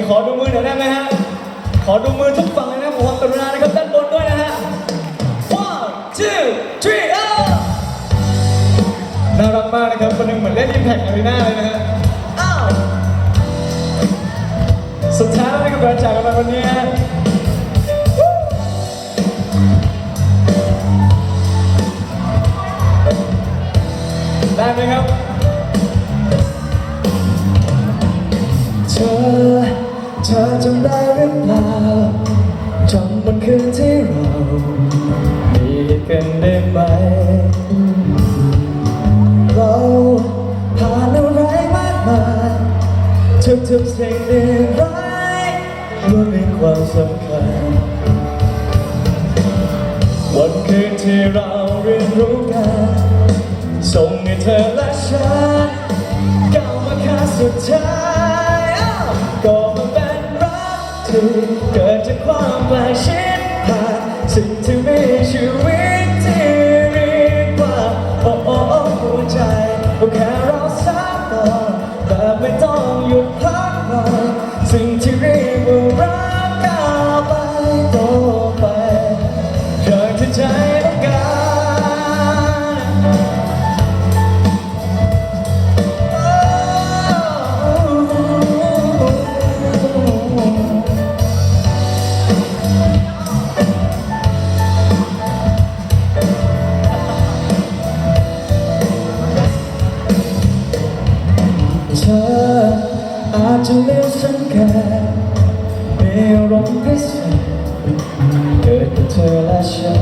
นขอดูมือหน่อยได้ไหมฮะ ขอดูมือทุกฝั่งเลยนะขอความกรุณานะครับด้านบนด้วยนะฮะ one two three อ้าวน่ารักมากนะครับ คนหนึ่งเหมือนเล่นอิมแพคอารีนาเลยนะฮะ อ้าว สุดท้ายแล้วนะครับเราจากกันมาวันนี้ ทุกๆสิ่งดีร้ายล้วนมีความสำคัญ วันคืนที่เราเรียนรู้กันส่งให้เธอและฉันก้าวมาขั้นสุดท้ายก็มาเป็นรักที่เกิดจากความใกล้ชิดผ่านสิ่งที่มีชีวิตที่เรียกว่าโอ้โอ้โอ้หัวใจก็แค่ จะเลือกฉันแค่มีอารมณ์พิเศษเกิดกับเธอและฉัน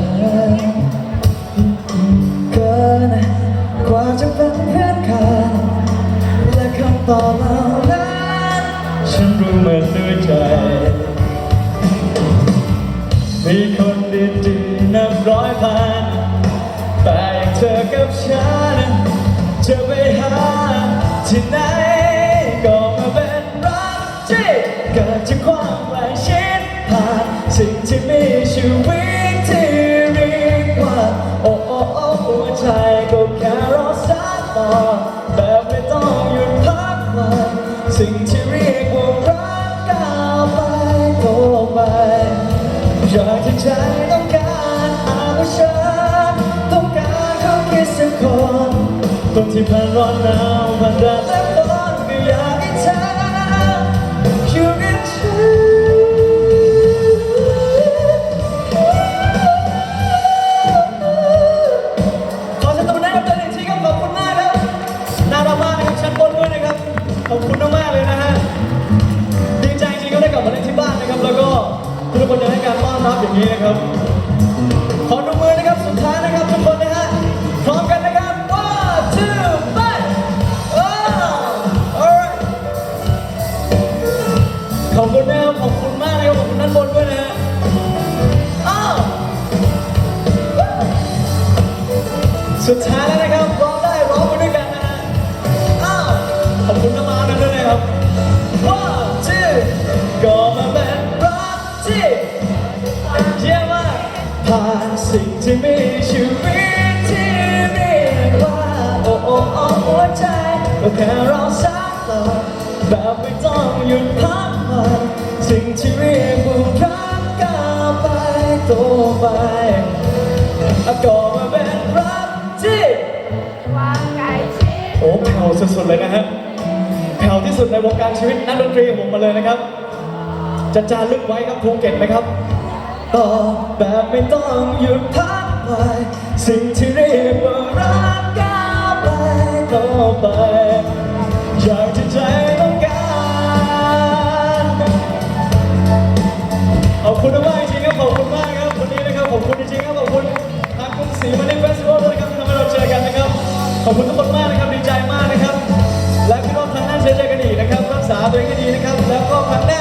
เกินกว่าจะเป็นเพื่อนกันและคำตอบเหล่านั้นฉันรู้เหมันด้วยใจ มีคนดีๆนับร้อยพันแต่อย่างเธอกับฉันจะไปหาที่ไหน สิ่งที่เรียกว่ารักก้าวไปต่อไปอยากจะใจต้องการอากว่าฉันต้องการเขาคิดสักคนคนที่ผ่านร้อนหนาวผ่านแดดและฝนก็อยาก ให้การต้อนรับอย่างนี้นะครับ ขอดูมือนะครับ สุดท้ายนะครับทุกคนนะฮะ พร้อมกันนะครับ one two three โอ้ alright ขอบคุณนะครับขอบคุณมากนะครับขอบคุณด้านบนด้วยนะฮะสุดท้ายแล้วนะครับ แค่เราสักต่อแบบไม่ต้องหยุดพักผ่อนสิ่งที่เรียกว่ารักก้าวไปต่อไปอะก็มาเป็นรักที่ความใกล้ชิดโอ้แผ่วสุดๆเลยนะฮะแผ่วที่สุดในวงการชีวิตนักดนตรีของผมมาเลยนะครับจะจารึกไว้ครับภูเก็ตไหมครับต่อแบบไม่ต้องหยุดพักไปสิ่งที่เรียกว่ารักก้าวไปต่อไปอยากที่ ใจต้องการขอบคุณมากจริงครับขอบคุณมากครับวันนี้นะครับขอบคุณจริงครับขอบคุณทางกรุงศรีมาในเฟสติวัลด้วยนะครับที่ทำให้เราเจอกันนะครับ ขอบคุณทุกคนมากนะครับดีใจมากนะครับ และพี่น้องครั้งหน้าเจอกันอีกนะครับรักษาตัวเองให้ดีนะครับ แล้วก็ครั้งหน้า